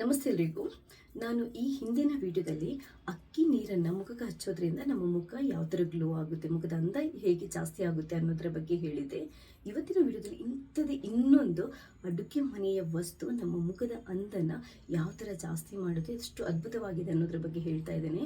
ನಮಸ್ತೆ ಎಲ್ರಿಗೂ ನಾನು ಈ ಹಿಂದಿನ ವಿಡಿಯೋದಲ್ಲಿ ಅಕ್ಕಿ ನೀರನ್ನು ಮುಖಕ್ಕೆ ಹಚ್ಚೋದ್ರಿಂದ ನಮ್ಮ ಮುಖ ಯಾವ ಥರ ಗ್ಲೋ ಆಗುತ್ತೆ, ಮುಖದ ಅಂದ ಹೇಗೆ ಜಾಸ್ತಿ ಆಗುತ್ತೆ ಅನ್ನೋದ್ರ ಬಗ್ಗೆ ಹೇಳಿದೆ ಇವತ್ತಿನ ವಿಡಿಯೋದಲ್ಲಿ ಇಂಥದ್ದೇ ಇನ್ನೊಂದು ಅಡುಗೆ ಮನೆಯ ವಸ್ತು, ನಮ್ಮ ಮುಖದ ಅಂದನ ಯಾವ ಥರ ಜಾಸ್ತಿ ಮಾಡುತ್ತೆ, ಎಷ್ಟು ಅದ್ಭುತವಾಗಿದೆ ಅನ್ನೋದ್ರ ಬಗ್ಗೆ ಹೇಳ್ತಾ ಇದ್ದೇನೆ.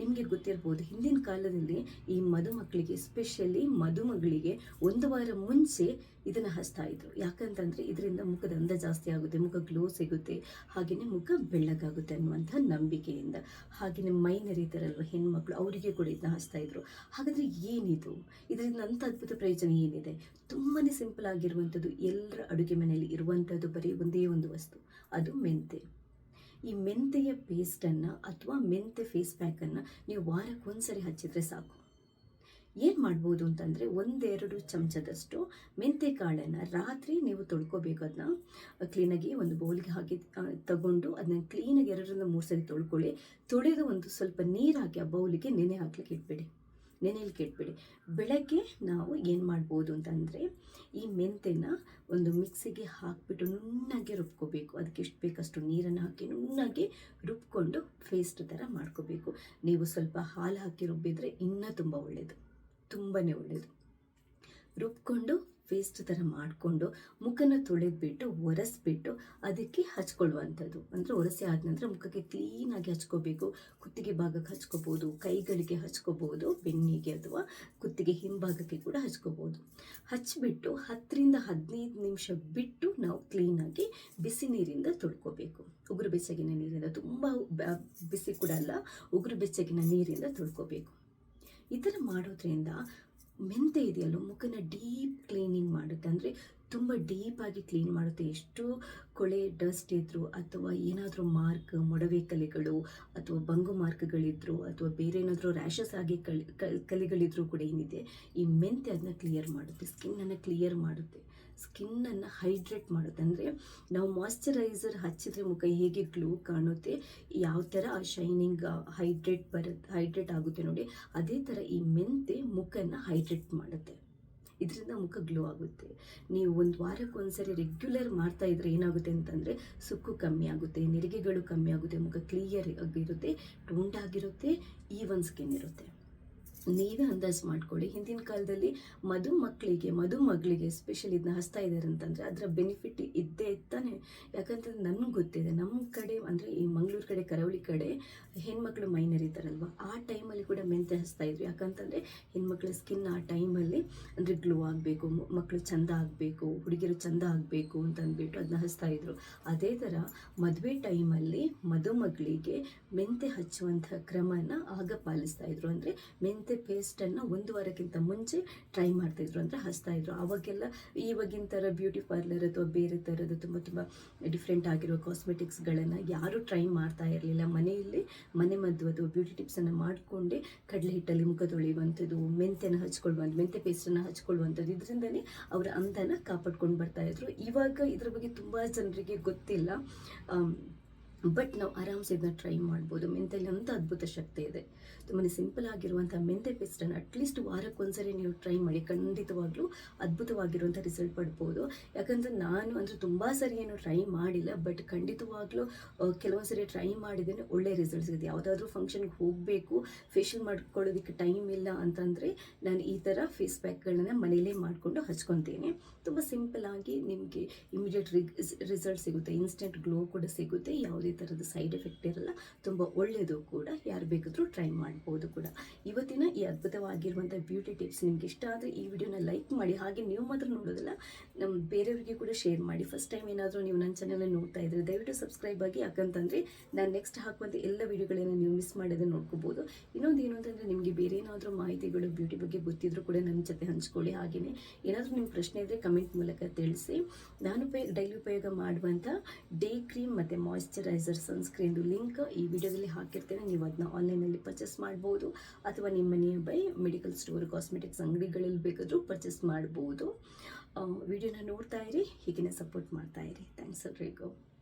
ನಿಮಗೆ ಗೊತ್ತಿರ್ಬೋದು, ಹಿಂದಿನ ಕಾಲದಲ್ಲಿ ಈ ಮದುಮಕ್ಕಳಿಗೆ ಸ್ಪೆಷಲಿ ಮದುಮಗಳಿಗೆ ಒಂದು ವಾರ ಮುಂಚೆ ಇದನ್ನು ಹಚ್ತಾ ಇದ್ರು. ಯಾಕಂತಂದ್ರೆ ಇದರಿಂದ ಮುಖದ ಅಂದ ಜಾಸ್ತಿ ಆಗುತ್ತೆ, ಮುಖ ಗ್ಲೋ ಸಿಗುತ್ತೆ ಹಾಗೆಯೇ ಮುಖ ಬೆಳ್ಳಗಾಗುತ್ತೆ ಅನ್ನುವಂಥ ನಂಬಿಕೆಯಿಂದ. ಹಾಗೆಯೇ ಮೈ ನೆರೀತಾರಲ್ವ ಹೆಣ್ಮಕ್ಳು ಅವರಿಗೆ ಕೂಡ ಇದನ್ನ ಹಚ್ತಾ ಇದ್ರು. ಹಾಗಾದ್ರೆ ಏನಿದು? ಇದರಿಂದ ಅಂಥ ಅದ್ಭುತ ಪ್ರಯೋಜನ ಏನಿದೆ? ತುಂಬಾ ಸಿಂಪಲ್ ಆಗಿರುವಂಥದ್ದು ಎಲ್ಲರ ಅಡುಗೆ ಮನೆಯಲ್ಲಿ ಇರುವಂಥದ್ದು ಬರೀ ಒಂದೇ ಒಂದು ವಸ್ತು, ಅದು ಮೆಂತೆ. ಈ ಮೆಂತೆಯ ಪೇಸ್ಟನ್ನು ಅಥವಾ ಮೆಂತೆ ಫೇಸ್ ಪ್ಯಾಕನ್ನು ನೀವು ವಾರಕ್ಕೆ ಒಂದ್ಸರಿ ಹಚ್ಚಿದ್ರೆ ಸಾಕು. ಏನು ಮಾಡ್ಬೋದು ಅಂತಂದರೆ ಒಂದೆರಡು ಚಮಚದಷ್ಟು ಮೆಂತೆ ಕಾಳನ್ನು ರಾತ್ರಿ ನೀವು ತೊಳ್ಕೊಬೇಕು ಅದನ್ನ ಕ್ಲೀನಾಗಿ ಒಂದು ಬೌಲ್ಗೆ ಹಾಕಿ ತಗೊಂಡು ಅದನ್ನ ಕ್ಲೀನಾಗಿ ಎರಡರಿಂದ ಮೂರು ಸರಿ ತೊಳ್ಕೊಳ್ಳಿ. ತೊಳೆದು ಒಂದು ಸ್ವಲ್ಪ ನೀರು ಹಾಕಿ ಆ ಬೌಲಿಗೆ ನೆನೆ ಹಾಕ್ಲಿಕ್ಕೆ ಇಟ್ಬಿಡಿ. ನೆನೆಯಲ್ಲಿ ಕೆಟ್ಬಿಡಿ ಬೆಳಗ್ಗೆ ನಾವು ಏನು ಮಾಡ್ಬೋದು ಅಂತಂದರೆ ಈ ಮೆಂತೆನ ಒಂದು ಮಿಕ್ಸಿಗೆ ಹಾಕಿಬಿಟ್ಟು ನುಣ್ಣಗೆ ರುಬ್ಕೋಬೇಕು. ಅದಕ್ಕೆ ಎಷ್ಟು ಬೇಕಷ್ಟು ನೀರನ್ನು ಹಾಕಿ ನುಣ್ಣಗೆ ರುಬ್ಕೊಂಡು ಫೇಸ್ಟ್ ಥರ ಮಾಡ್ಕೋಬೇಕು. ನೀವು ಸ್ವಲ್ಪ ಹಾಲು ಹಾಕಿ ರುಬ್ಬಿದರೆ ಇನ್ನೂ ತುಂಬ ಒಳ್ಳೆಯದು ತುಂಬಾ ಒಳ್ಳೆಯದು ರುಬ್ಕೊಂಡು ಪೇಸ್ಟ್ ಥರ ಮಾಡಿಕೊಂಡು ಮುಖನ ತೊಳೆದ್ಬಿಟ್ಟು, ಒರೆಸ್ಬಿಟ್ಟು ಅದಕ್ಕೆ ಹಚ್ಕೊಳ್ಳುವಂಥದ್ದು. ಅಂದರೆ ಒರೆಸಿ ಆದ ನಂತರ ಮುಖಕ್ಕೆ ಕ್ಲೀನಾಗಿ ಹಚ್ಕೋಬೇಕು. ಕುತ್ತಿಗೆ ಭಾಗಕ್ಕೆ ಹಚ್ಕೋಬೋದು, ಕೈಗಳಿಗೆ ಹಚ್ಕೋಬೋದು, ಬೆನ್ನಿಗೆ ಅಥವಾ ಕುತ್ತಿಗೆ ಹಿಂಭಾಗಕ್ಕೆ ಕೂಡ ಹಚ್ಕೋಬೋದು. ಹಚ್ಚಿಬಿಟ್ಟು ಹತ್ತರಿಂದ ಹದಿನೈದು ನಿಮಿಷ ಬಿಟ್ಟು ನಾವು ಕ್ಲೀನಾಗಿ ಬಿಸಿ ನೀರಿಂದ ತೊಳ್ಕೋಬೇಕು. ಉಗುರು ಬೆಚ್ಚಗಿನ ನೀರಿಂದ ತುಂಬ ಬಿಸಿ ಕೂಡ ಅಲ್ಲ, ಉಗುರು ಬೆಚ್ಚಗಿನ ನೀರಿಂದ ತೊಳ್ಕೊಬೇಕು. ಈ ಥರ ಮಾಡೋದ್ರಿಂದ ಮೆಂತೆ ಇದೆಯಲ್ಲ, ಮುಖನ ಡೀಪ್ ಕ್ಲೀನಿಂಗ್ ಮಾಡುತ್ತೆ. ಅಂದರೆ ತುಂಬ ಡೀಪಾಗಿ ಕ್ಲೀನ್ ಮಾಡುತ್ತೆ. ಎಷ್ಟು ಕೊಳೆ ಡಸ್ಟ್ ಇದ್ದರೂ ಅಥವಾ ಏನಾದರೂ ಮಾರ್ಕ್, ಮೊಡವೆ ಕಲೆಗಳು ಅಥವಾ ಬಂಗು ಮಾರ್ಕ್ಗಳಿದ್ರು ಅಥವಾ ಬೇರೆ ಏನಾದರೂ ರ್ಯಾಷಸ್ ಆಗಿ ಕಲಿ ಕಲೆಗಳಿದ್ದರೂ ಕೂಡ ಏನಿದೆ, ಈ ಮೆಂತೆ ಅದನ್ನ ಕ್ಲಿಯರ್ ಮಾಡುತ್ತೆ. ಸ್ಕಿನ್ನನ್ನು ಕ್ಲಿಯರ್ ಮಾಡುತ್ತೆ. ಸ್ಕಿನ್ನನ್ನು ಹೈಡ್ರೇಟ್ ಮಾಡುತ್ತೆ. ಅಂದರೆ ನಾವು ಮಾಯಶ್ಚರೈಸರ್ ಹಚ್ಚಿದ್ರೆ ಮುಖ ಹೇಗೆ ಗ್ಲೋ ಕಾಣುತ್ತೆ, ಯಾವ ಥರ ಆ ಶೈನಿಂಗ್ ಹೈಡ್ರೇಟ್ ಬರುತ್ತೆ ಹೈಡ್ರೇಟ್ ಆಗುತ್ತೆ ನೋಡಿ, ಅದೇ ಥರ ಈ ಮೆಂತೆ ಮುಖನ ಹೈಡ್ರೇಟ್ ಮಾಡುತ್ತೆ. ಇದರಿಂದ ಮುಖ ಗ್ಲೋ ಆಗುತ್ತೆ. ನೀವು ಒಂದು ವಾರಕ್ಕೆ ಒಂದ್ಸರಿ ರೆಗ್ಯುಲರ್ ಮಾಡ್ತಾ ಇದ್ರೆ ಏನಾಗುತ್ತೆ ಅಂತಂದರೆ ಸುಕ್ಕು ಕಮ್ಮಿ ಆಗುತ್ತೆ, ನೆರಿಗೆಗಳು ಕಮ್ಮಿ ಆಗುತ್ತೆ, ಮುಖ ಕ್ಲಿಯರ್ ಆಗಿರುತ್ತೆ ಟೋಂಡ್ ಆಗಿರುತ್ತೆ ಈವನ್ ಸ್ಕಿನ್ ಇರುತ್ತೆ. ನೀವೇ ಅಂದಾಜು ಮಾಡ್ಕೊಳ್ಳಿ. ಹಿಂದಿನ ಕಾಲದಲ್ಲಿ ಮಧು ಮಕ್ಕಳಿಗೆ ಎಸ್ಪೆಷಲಿ ಇದನ್ನ ಹಸ್ತಾ ಇದ್ದಾರೆ ಅಂತಂದರೆ ಅದರ ಬೆನಿಫಿಟ್ ಇದ್ದೇ ಇತ್ತಾನೆ ಯಾಕಂತಂದ್ರೆ ನನಗೆ ಗೊತ್ತಿದೆ ನಮ್ಮ ಕಡೆ ಅಂದರೆ ಈ ಮಂಗಳೂರು ಕಡೆ, ಕರಾವಳಿ ಕಡೆ ಹೆಣ್ಮಕ್ಳು ಮೈನರ್ ಇದ್ದಾರಲ್ವ, ಆ ಟೈಮಲ್ಲಿ ಕೂಡ ಮೆಂತೆ ಹಚ್ತಾ ಇದ್ವಿ. ಯಾಕಂತಂದರೆ ಹೆಣ್ಮಕ್ಳ ಸ್ಕಿನ್ ಆ ಟೈಮಲ್ಲಿ ಅಂದರೆ ಗ್ಲೋ ಆಗಬೇಕು ಮಕ್ಕಳು ಚಂದ ಆಗಬೇಕು, ಹುಡುಗಿಯರು ಚಂದ ಆಗಬೇಕು ಅಂತ ಅಂದ್ಬಿಟ್ಟು ಅದನ್ನ ಹಚ್ತಾ ಇದ್ರು. ಅದೇ ಥರ ಮದುವೆ ಟೈಮಲ್ಲಿ ಮದುಮಗಳಿಗೆ ಮೆಂತೆ ಹಚ್ಚುವಂಥ ಕ್ರಮನ ಆಗ ಪಾಲಿಸ್ತಾ ಇದ್ರು. ಅಂದರೆ ಮೆಂತೆ ಪೇಸ್ಟನ್ನು ಒಂದು ವಾರಕ್ಕಿಂತ ಮುಂಚೆ ಟ್ರೈ ಮಾಡ್ತಾಯಿದ್ರು ಅಂದರೆ ಹಚ್ತಾ ಇದ್ರು. ಆವಾಗೆಲ್ಲ ಇವಾಗಿನ ಥರ ಬ್ಯೂಟಿ ಪಾರ್ಲರ್ ಅಥವಾ ಬೇರೆ ಥರದ ತುಂಬ ತುಂಬ ಡಿಫ್ರೆಂಟ್ ಆಗಿರೋ ಕಾಸ್ಮೆಟಿಕ್ಸ್ಗಳನ್ನು ಯಾರೂ ಟ್ರೈ ಮಾಡ್ತಾ ಇರಲಿಲ್ಲ. ಮನೆಯಲ್ಲಿ ಮನೆ ಮದ್ದು ಅಥವಾ ಬ್ಯೂಟಿ ಟಿಪ್ಸನ್ನು ಮಾಡಿಕೊಂಡೇ ಕಡಲೆ ಹಿಟ್ಟಲ್ಲಿ ಮುಖ ತೊಳೆಯುವಂಥದ್ದು ಮೆಂತೆನ ಹಚ್ಕೊಳ್ಳುವಂಥ ಮೆಂತ್ಯ ಪೇಸ್ಟನ್ನು ಹಚ್ಕೊಳ್ಳುವಂಥದ್ದು ಇದರಿಂದನೇ ಅವರ ಅಂದನ ಕಾಪಾಡ್ಕೊಂಡು ಬರ್ತಾ ಇದ್ರು. ಇವಾಗ ಇದ್ರ ಬಗ್ಗೆ ತುಂಬ ಜನರಿಗೆ ಗೊತ್ತಿಲ್ಲ. ಬಟ್ ನಾವು ಆರಾಮ್ಸೆ ಇದನ್ನ ಟ್ರೈ ಮಾಡ್ಬೋದು. ಮೆಂತೆಲಿ ಅಂತ ಅದ್ಭುತ ಶಕ್ತಿ ಇದೆ. ತುಂಬಾ ಸಿಂಪಲ್ ಆಗಿರುವಂಥ ಮೆಂತೆ ಪೇಸ್ಟನ್ನು ಅಟ್ಲೀಸ್ಟ್ ವಾರಕ್ಕೊಂದ್ಸರಿ ನೀವು ಟ್ರೈ ಮಾಡಿ. ಖಂಡಿತವಾಗ್ಲೂ ಅದ್ಭುತವಾಗಿರುವಂಥ ರಿಸಲ್ಟ್ ಪಡ್ಬೋದು. ಯಾಕಂದ್ರೆ ನಾನು ಅಂದರೆ ತುಂಬ ಸರಿ ಏನು ಟ್ರೈ ಮಾಡಿಲ್ಲ. ಬಟ್ ಖಂಡಿತವಾಗ್ಲೂ ಕೆಲವೊಂದ್ಸರಿ ಕೆಲವೊಂದು ಸರಿ ಟ್ರೈ ಮಾಡಿದ್ರೆ ಒಳ್ಳೆ ರಿಸಲ್ಟ್ ಸಿಗುತ್ತೆ ಯಾವುದಾದ್ರೂ ಫಂಕ್ಷನ್ಗೆ ಹೋಗಬೇಕು ಫೇಶಿಯಲ್ ಮಾಡ್ಕೊಳ್ಳೋದಕ್ಕೆ ಟೈಮ್ ಇಲ್ಲ ಅಂತಂದರೆ ನಾನು ಈ ಥರ ಫೇಸ್ ಪ್ಯಾಕ್ಗಳನ್ನ ಮನೆಯಲ್ಲೇ ಮಾಡಿಕೊಂಡು ಹಚ್ಕೊತೀನಿ. ತುಂಬ ಸಿಂಪಲ್ ಆಗಿ ನಿಮಗೆ ಇಮಿಡಿಯೇಟ್ ರಿಸಲ್ಟ್ ಸಿಗುತ್ತೆ. ಇನ್ಸ್ಟೆಂಟ್ ಗ್ಲೋ ಕೂಡ ಸಿಗುತ್ತೆ. ಯಾವುದೇ ಥರದ ಸೈಡ್ ಎಫೆಕ್ಟ್ ಇರಲ್ಲ, ತುಂಬ ಒಳ್ಳೆಯದು ಕೂಡ ಯಾರು ಬೇಕಾದರೂ ಟ್ರೈ ಮಾಡ್ಬೋದು ಕೂಡ. ಇವತ್ತಿನ ಈ ಅದ್ಭುತವಾಗಿರುವಂಥ ಬ್ಯೂಟಿ ಟಿಪ್ಸ್ ನಿಮ್ಗೆ ಇಷ್ಟ ಆದರೆ ಈ ವಿಡಿಯೋನ ಲೈಕ್ ಮಾಡಿ, ಹಾಗೆ ನೀವು ಮಾತ್ರ ನೋಡೋದಿಲ್ಲ ನಮ್ಮ ಬೇರೆಯವರಿಗೆ ಕೂಡ ಶೇರ್ ಮಾಡಿ. ಫಸ್ಟ್ ಟೈಮ್ ಏನಾದರೂ ನೀವು ನನ್ನ ಚಾನಲ್ ನೋಡ್ತಾ ಇದ್ರೆ ದಯವಿಟ್ಟು ಸಬ್ಸ್ಕ್ರೈಬ್ ಆಗಿ, ಯಾಕಂತಂದರೆ ನಾನು ನೆಕ್ಸ್ಟ್ ಹಾಕುವಂಥ ಎಲ್ಲ ವಿಡಿಯೋಗಳನ್ನು ನೀವು ಮಿಸ್ ಮಾಡೋದನ್ನು ನೋಡ್ಕೋಬೋದು. ಇನ್ನೊಂದು ಏನು ಅಂತಂದರೆ ನಿಮಗೆ ಬೇರೆ ಏನಾದರೂ ಮಾಹಿತಿಗಳು ಬ್ಯೂಟಿ ಬಗ್ಗೆ ಗೊತ್ತಿದ್ರು ಕೂಡ ನನ್ನ ಜೊತೆ ಹಂಚ್ಕೊಳ್ಳಿ. ಹಾಗೆಯೇ ಏನಾದರೂ ನಿಮ್ಮ ಪ್ರಶ್ನೆ ಇದ್ದರೆ ಕಮೆಂಟ್ ಮೂಲಕ ತಿಳಿಸಿ. ನಾನು ಉಪಯೋಗ ಡೈಲಿ ಉಪಯೋಗ ಮಾಡುವಂಥ ಡೇ ಕ್ರೀಮ್ ಮತ್ತು ಮಾಯ್ಶ್ಚರೈಸರ್ ಸನ್ಸ್ಕ್ರೀನ್ದು ಲಿಂಕ್ ಈ ವಿಡಿಯೋದಲ್ಲಿ ಹಾಕಿರ್ತೇನೆ. ನೀವು ಅದನ್ನ ಆನ್ಲೈನಲ್ಲಿ ಪರ್ಚೇಸ್ ಮಾಡ್ಬೋದು. ಅಥವಾ ನಿಮ್ಮ near by medical store cosmetics ಅಂಗಡಿಗಳಲ್ಲಿ ಬೇಕಾದರೂ ಪರ್ಚೇಸ್ ಮಾಡ್ಬೋದು. ವಿಡಿಯೋನ ನೋಡ್ತಾ ಇರಿ ಹೀಗೆ ಸಪೋರ್ಟ್ ಮಾಡ್ತಾ ಇರಿ. ಥ್ಯಾಂಕ್ಸ್ ಎಲ್ರಿಗೂ.